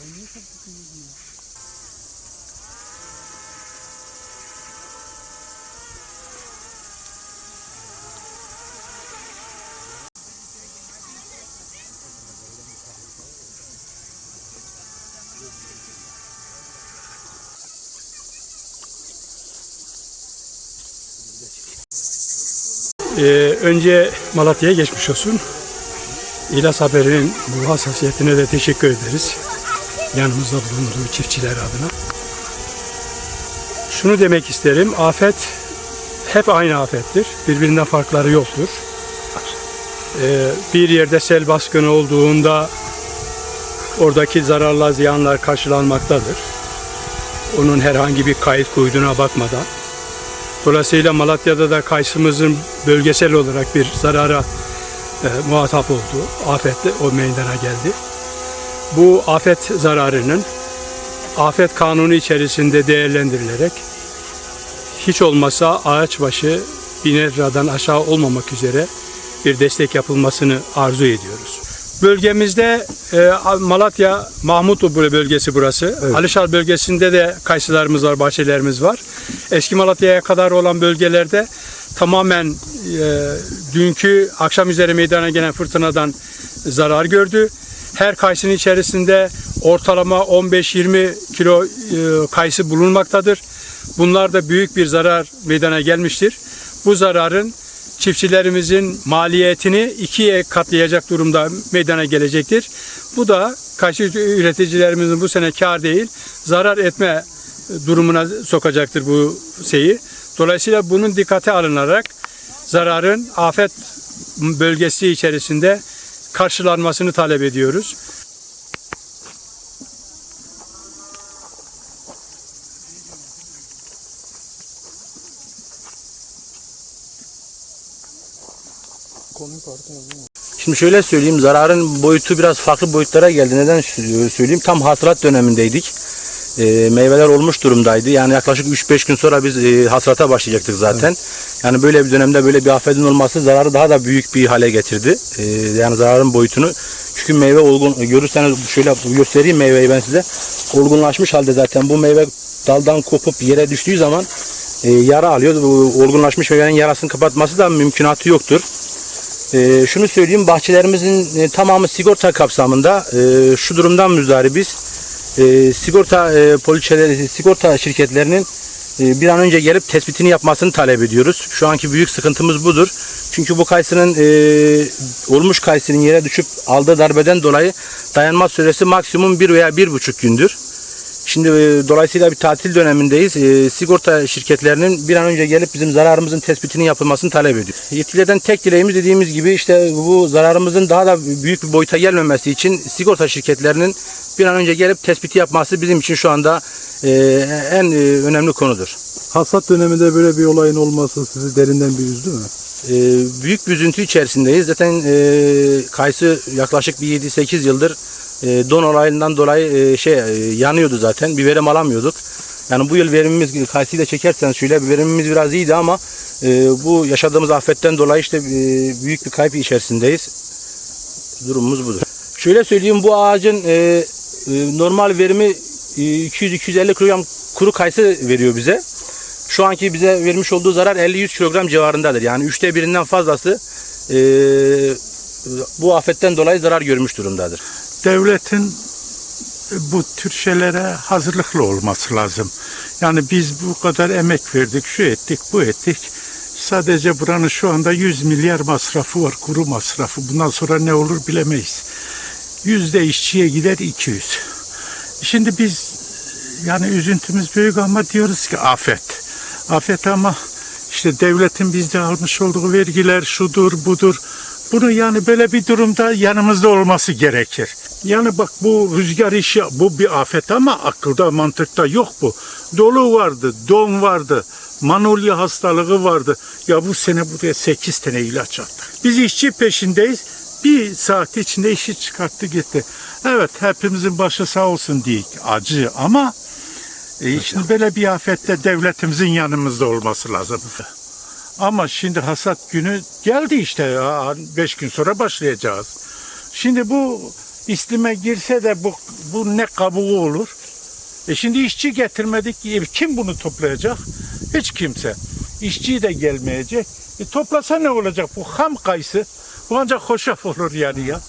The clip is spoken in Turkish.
Войны как-то не было. Ee, önce Malatya'ya geçmiş olsun. İlas Haber'in bu hassasiyetine de teşekkür ederiz. Yanımızda bulunduğu çiftçiler adına. Şunu demek isterim, afet hep aynı afettir. Birbirinden farkları yoktur. Ee, bir yerde sel baskını olduğunda oradaki zararlar, ziyanlar karşılanmaktadır. Onun herhangi bir kayıt kuyduğuna bakmadan. Dolayısıyla Malatya'da da kayısımızın bölgesel olarak bir zarara e, muhatap oldu. Afetle o meydana geldi. Bu afet zararının afet kanunu içerisinde değerlendirilerek hiç olmasa ağaç başı 1000 liradan aşağı olmamak üzere bir destek yapılmasını arzu ediyoruz. Bölgemizde e, Malatya Mahmutlu bölgesi burası. Alişar bölgesinde de kayısılarımız var, bahçelerimiz var. Eski Malatya'ya kadar olan bölgelerde tamamen e, dünkü akşam üzeri meydana gelen fırtınadan zarar gördü. Her kayısının içerisinde ortalama 15-20 kilo e, kayısı bulunmaktadır. Bunlar da büyük bir zarar meydana gelmiştir. Bu zararın çiftçilerimizin maliyetini ikiye katlayacak durumda meydana gelecektir. Bu da kayısı üreticilerimizin bu sene kar değil, zarar etme durumuna sokacaktır bu şeyi. Dolayısıyla bunun dikkate alınarak zararın afet bölgesi içerisinde karşılanmasını talep ediyoruz. Şimdi şöyle söyleyeyim zararın boyutu biraz farklı boyutlara geldi. Neden söyleyeyim? Tam hasılat dönemindeydik. E, meyveler olmuş durumdaydı. Yani yaklaşık 3-5 gün sonra biz e, hasılata başlayacaktık zaten. Yani böyle bir dönemde böyle bir afetin olması zararı daha da büyük bir hale getirdi. E, yani zararın boyutunu. Çünkü meyve olgun görürseniz şöyle göstereyim meyveyi ben size. Olgunlaşmış halde zaten bu meyve daldan kopup yere düştüğü zaman e, yara alıyor. Bu olgunlaşmış meyvenin yarasını kapatması da mümkünatı yoktur. Ee, şunu söyleyeyim bahçelerimizin e, tamamı sigorta kapsamında e, şu durumdan müzdaribiz. E, sigorta e, poliçeleri, sigorta şirketlerinin e, bir an önce gelip tespitini yapmasını talep ediyoruz. Şu anki büyük sıkıntımız budur. Çünkü bu kayısının e, olmuş kayısının yere düşüp aldığı darbeden dolayı dayanma süresi maksimum bir veya bir buçuk gündür. Şimdi e, dolayısıyla bir tatil dönemindeyiz. E, sigorta şirketlerinin bir an önce gelip bizim zararımızın tespitinin yapılmasını talep ediyor. Yetkililerden tek dileğimiz dediğimiz gibi işte bu zararımızın daha da büyük bir boyuta gelmemesi için sigorta şirketlerinin bir an önce gelip tespiti yapması bizim için şu anda e, en e, önemli konudur. Hasat döneminde böyle bir olayın olması sizi derinden bir üzdü mü? E, büyük bir üzüntü içerisindeyiz. Zaten e, kayısı yaklaşık bir 7-8 yıldır e, don olayından dolayı e, şey e, yanıyordu zaten. Bir verim alamıyorduk. Yani bu yıl verimimiz kayısıyla çekerseniz şöyle verimimiz biraz iyiydi ama e, bu yaşadığımız afetten dolayı işte e, büyük bir kayıp içerisindeyiz. Durumumuz budur. Şöyle söyleyeyim bu ağacın e, e, normal verimi e, 200-250 kilogram kuru kayısı veriyor bize. Şu anki bize vermiş olduğu zarar 50-100 kilogram civarındadır. Yani üçte birinden fazlası e, bu afetten dolayı zarar görmüş durumdadır. Devletin bu tür şeylere hazırlıklı olması lazım. Yani biz bu kadar emek verdik, şu ettik, bu ettik. Sadece buranın şu anda 100 milyar masrafı var, kuru masrafı. Bundan sonra ne olur bilemeyiz. Yüzde işçiye gider 200. Şimdi biz yani üzüntümüz büyük ama diyoruz ki afet. Afet ama işte devletin bizde almış olduğu vergiler şudur budur. Bunu yani böyle bir durumda yanımızda olması gerekir. Yani bak bu rüzgar işi bu bir afet ama akılda mantıkta yok bu. Dolu vardı, don vardı, manolya hastalığı vardı. Ya bu sene buraya 8 tane ilaç attık. Biz işçi peşindeyiz. Bir saat içinde işi çıkarttı gitti. Evet hepimizin başı sağ olsun diyek. Acı ama e, şimdi böyle bir afette devletimizin yanımızda olması lazım. Ama şimdi hasat günü geldi işte. 5 gün sonra başlayacağız. Şimdi bu islime girse de bu, bu ne kabuğu olur? E şimdi işçi getirmedik. E Kim bunu toplayacak? Hiç kimse. İşçi de gelmeyecek. E toplasa ne olacak? Bu ham kayısı. Bu ancak hoşaf olur yani ya.